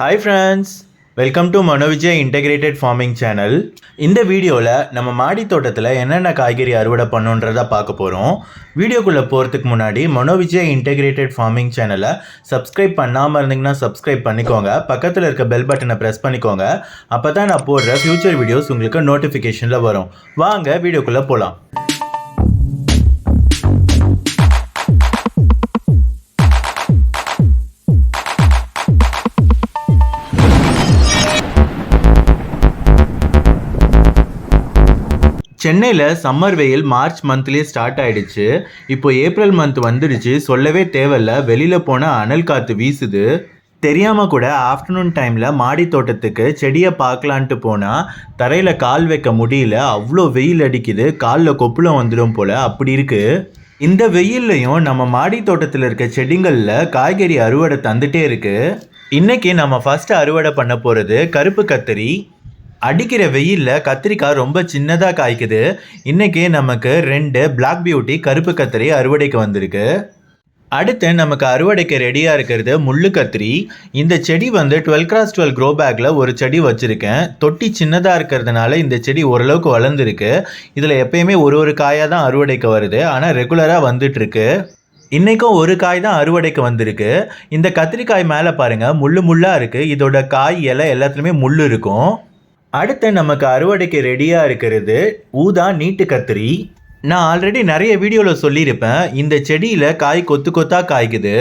Hi friends welcome to Manovijay integrated farming channel இந்த வீடியோவில் நம்ம மாடி தோட்டத்தில் என்னென்ன காய்கறி அறுவடை பண்ணுன்றதை பார்க்க போகிறோம் வீடியோக்குள்ளே போகிறதுக்கு முன்னாடி மனோவிஜய் இன்டெகிரேட்டட் ஃபார்மிங் சேனலை சப்ஸ்கிரைப் பண்ணாமல் இருந்தீங்கன்னா சப்ஸ்கிரைப் பண்ணிக்கோங்க. பக்கத்தில் இருக்க பெல் பட்டனை ப்ரெஸ் பண்ணிக்கோங்க. அப்போ தான் நான் போடுற ஃப்யூச்சர் வீடியோஸ் உங்களுக்கு நோட்டிஃபிகேஷனில் வரும். வாங்க வீடியோக்குள்ளே போகலாம் சென்னையில் சம்மர் வெயில் மார்ச் மந்த்லேயே ஸ்டார்ட் ஆயிடுச்சு. இப்போ ஏப்ரல் மந்த் வந்துடுச்சு. சொல்லவே தேவையில்ல. வெளியில் போனால் அனல் காற்று வீசுது. தெரியாமல் கூட ஆஃப்டர்நூன் டைமில் மாடி தோட்டத்துக்கு செடியை பார்க்கலான்ட்டு போனால் தரையில் கால் வைக்க முடியல. அவ்வளோ வெயில் அடிக்குது. காலில் கொப்புளம் வந்துடும் போல். அப்படி இருக்குது இந்த வெயில்லையும் நம்ம மாடி தோட்டத்தில் இருக்க செடிங்களில் காய்கறி அறுவடை தந்துட்டே இருக்குது இன்றைக்கி நம்ம ஃபஸ்ட்டு அறுவடை பண்ண போகிறது கருப்பு கத்தரி அடிக்கிற வெயிலில் கத்திரிக்காய் ரொம்ப சின்னதாக காய்க்குது. இன்றைக்கி நமக்கு ரெண்டு பிளாக் பியூட்டி கருப்பு கத்திரி அறுவடைக்கு வந்திருக்கு. அடுத்து நமக்கு அறுவடைக்கு ரெடியாக இருக்கிறது முள்ளு கத்திரி. இந்த செடி வந்து டுவெல் கிராஸ் டுவெல் க்ரோ பேக்கில் ஒரு செடி வச்சுருக்கேன். தொட்டி சின்னதாக இருக்கிறதுனால இந்த செடி ஓரளவுக்கு வளர்ந்துருக்கு. இதில் எப்பயுமே ஒரு ஒரு காயாக தான் அறுவடைக்கு வருது. ஆனால் ரெகுலராக வந்துட்டுருக்கு. இன்றைக்கும் ஒரு காய் தான் அறுவடைக்கு வந்திருக்கு. இந்த கத்திரிக்காய் மேலே பாருங்கள் முள்ளு முள்ளாக இருக்குது இதோட காய் இலை எல்லாத்துலேயுமே முள் இருக்கும். அடுத்து நமக்கு அறுவடைக்கு ரெடியாக இருக்கிறது ஊதா நீட்டு கத்திரி. நான் ஆல்ரெடி நிறைய வீடியோவில் சொல்லியிருப்பேன். இந்த செடியில் காய் கொத்து கொத்தாக காய்க்குது.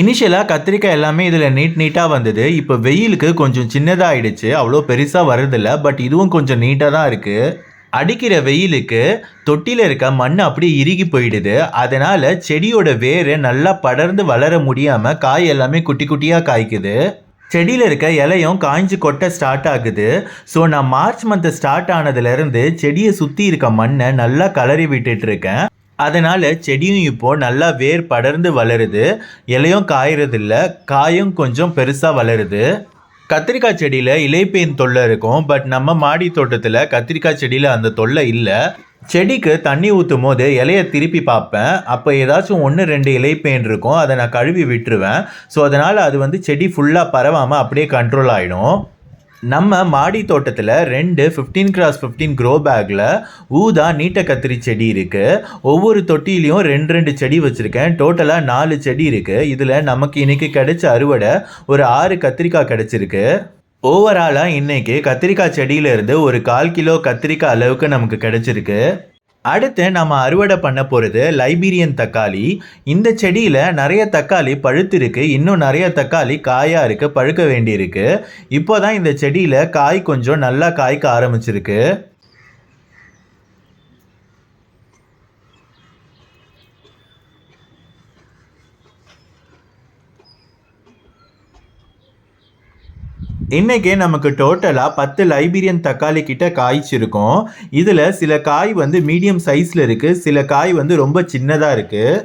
இனிஷியலாக கத்திரிக்காய் எல்லாமே இதில் நீட் நீட்டாக வந்தது. இப்போ வெயிலுக்கு கொஞ்சம் சின்னதாகிடுச்சு அவ்வளோ பெருசாக வர்றதில்ல. பட் இதுவும் கொஞ்சம் நீட்டாக தான் இருக்குது அடிக்கிற வெயிலுக்கு தொட்டியில் இருக்க மண் அப்படியே இறுகி போயிடுது. அதனால் செடியோட வேர் நல்லா படர்ந்து வளர முடியாமல் காய் எல்லாமே குட்டி குட்டியாக காய்க்குது. செடியில் இருக்க இலையும் காய்ஞ்சு கொட்ட ஸ்டார்ட் ஆகுது. ஸோ நான் மார்ச் மந்த் ஸ்டார்ட் ஆனதுலேருந்து செடியை சுற்றி இருக்க மண்ணை நல்லா கலரி விட்டுட்டு இருக்கேன். அதனால் செடியும் இப்போது நல்லா வேர் படர்ந்து வளருது. இலையும் காயறதில்ல காயும் கொஞ்சம் பெருசாக வளருது. கத்திரிக்காய் செடியில் இலைப்பேன் தொல்லை இருக்கும். பட் நம்ம மாடி தோட்டத்தில் கத்திரிக்காய் செடியில் அந்த தொல்லை இல்லை. செடிக்கு தண்ணி ஊற்றும் போது இலையை திருப்பி பார்ப்பேன். அப்போ ஏதாச்சும் ஒன்று ரெண்டு இலைப்பேன் இருக்கும். அதை நான் கழுவி விட்டுருவேன். ஸோ அதனால் அது வந்து செடி ஃபுல்லாக பரவாமல் அப்படியே கண்ட்ரோல் ஆகிடும் நம்ம மாடி தோட்டத்தில் ரெண்டு ஃபிஃப்டீன் கிராஸ் ஃபிஃப்டீன் க்ரோ பேக்கில் ஊதா நீட்ட கத்திரி செடி இருக்குது ஒவ்வொரு தொட்டிலையும் ரெண்டு ரெண்டு செடி வச்சுருக்கேன். டோட்டலாக நாலு செடி இருக்குது இதில் நமக்கு இன்றைக்கி கிடைச்ச அறுவடை ஒரு ஆறு கத்திரிக்காய் கிடச்சிருக்கு. ஓவராலாக இன்றைக்கி கத்திரிக்காய் செடியிலேருந்து ஒரு கால் கிலோ கத்திரிக்காய் அளவுக்கு நமக்கு கிடச்சிருக்கு. அடுத்து நம்ம அறுவடை பண்ண போகிறது லைபீரியன் தக்காளி. இந்த செடியில் நிறைய தக்காளி பழுத்திருக்கு. இன்னும் நிறைய தக்காளி காயாக இருக்குது பழுக்க வேண்டியிருக்கு. இப்போ தான் இந்த செடியில் காய் கொஞ்சம் நல்லா காய்க்க ஆரம்பிச்சிருக்கு. இன்னைக்கு நமக்கு டோட்டலாக பத்து லைபீரியன் தக்காளி கிட்ட காய்ச்சிருக்கோம். இதில் சில காய் வந்து மீடியம் சைஸில் இருக்குது சில காய் வந்து ரொம்ப சின்னதாக இருக்குது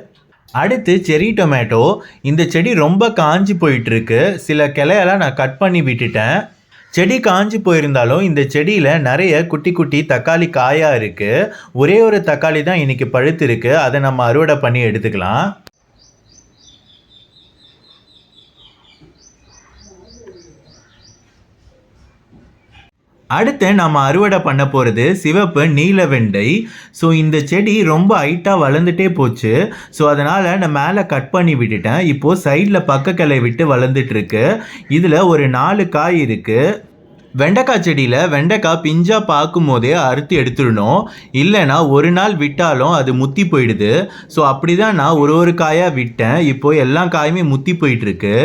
அடுத்து செரி டொமேட்டோ இந்த செடி ரொம்ப காஞ்சி போயிட்டுருக்கு. சில கிளையெல்லாம் நான் கட் பண்ணி விட்டுட்டேன். செடி காஞ்சி போயிருந்தாலும் இந்த செடியில் நிறைய குட்டி குட்டி தக்காளி காயாக இருக்குது ஒரே ஒரு தக்காளி தான் இன்றைக்கி பழுத்து இருக்குது அதை நம்ம அறுவடை பண்ணி எடுத்துக்கலாம். அடுத்து நம்ம அறுவடை பண்ண போகிறது சிவப்பு நீல வெண்டை. ஸோ இந்த செடி ரொம்ப ஹைட்டாக வளர்ந்துட்டே போச்சு. ஸோ அதனால் நான் மேலே கட் பண்ணி விட்டுட்டேன். இப்போது சைடில் பக்க கிளை விட்டு வளர்ந்துட்டுருக்கு. இதில் ஒரு நாலு காய் இருக்குது வெண்டைக்காய் செடியில் வெண்டைக்காய் பிஞ்சாக பார்க்கும் போதே அறுத்து எடுத்துடணும். இல்லைனா ஒரு நாள் விட்டாலும் அது முத்தி போயிடுது. ஸோ அப்படி தான் நான் ஒரு ஒரு காயாக விட்டேன். இப்போது எல்லா காயுமே முத்தி போயிட்டுருக்கு.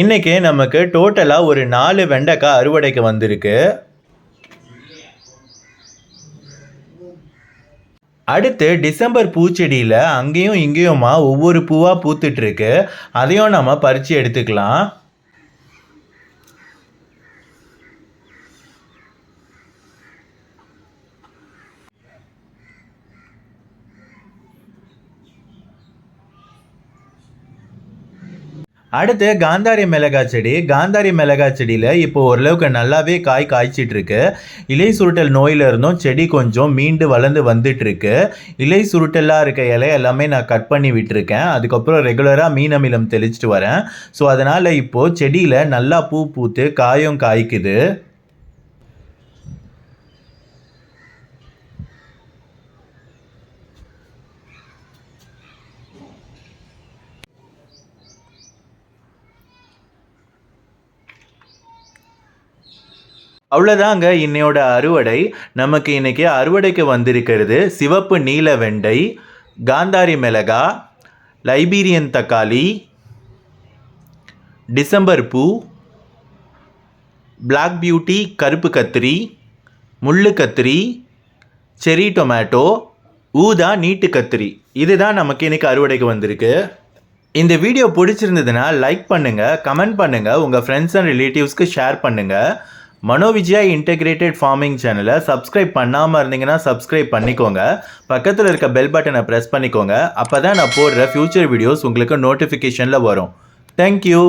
இன்னைக்கு நமக்கு டோட்டலாக ஒரு நாலு வெண்டைக்காய் அறுவடைக்கு வந்திருக்கு. அடுத்து டிசம்பர் பூச்செடியில் அங்கேயும் இங்கேயுமா ஒவ்வொரு பூவாக பூத்துட்ருக்கு அதையும் நம்ம பறித்து எடுத்துக்கலாம். அடுத்து காந்தாரி மிளகாய் செடி. காந்தாரி மிளகாய் செடியில் இப்போ ஓரளவுக்கு நல்லாவே காய் காய்ச்சிட்டு இருக்கு இலை சுருட்டல் நோயிலிருந்தும் செடி கொஞ்சம் மீண்டு வளர்ந்து வந்துட்டு இருக்கு இலை சுருட்டலாக இருக்க இலை எல்லாமே நான் கட் பண்ணி விட்டுருக்கேன். அதுக்கப்புறம் ரெகுலராக மீன் அமிலம் தெளிச்சிட்டு வரேன். ஸோ அதனால் இப்போது செடியில் நல்லா பூ பூத்து காயும் காய்க்குது. அவ்வளோதாங்க இன்னையோட அறுவடை. நமக்கு இன்றைக்கி அறுவடைக்கு வந்திருக்கிறது சிவப்பு நீல வெண்டை காந்தாரி மிளகா லைபீரியன் தக்காளி டிசம்பர் பூ பிளாக் பியூட்டி கருப்பு கத்திரி முள்ளு கத்திரி செரி டொமேட்டோ ஊதா நீட்டு கத்திரி. இதுதான் நமக்கு இன்றைக்கி அறுவடைக்கு வந்திருக்கு. இந்த வீடியோ பிடிச்சிருந்ததுன்னா லைக் பண்ணுங்கள் கமெண்ட் பண்ணுங்கள் உங்கள் ஃப்ரெண்ட்ஸ் அண்ட் ரிலேட்டிவ்ஸ்க்கு ஷேர் பண்ணுங்கள் மனோவிஜயா இன்டெகிரேட்டட் ஃபார்மிங் சேனலை சப்ஸ்கிரைப் பண்ணாமல் இருந்தீங்கன்னா சப்ஸ்கிரைப் பண்ணிக்கோங்க. பக்கத்தில் இருக்க பெல் பட்டனை ப்ரெஸ் பண்ணிக்கோங்க. அப்போ தான் நான் போடுற ஃப்யூச்சர் வீடியோஸ் உங்களுக்கு நோட்டிஃபிகேஷனில் வரும். தேங்க்யூ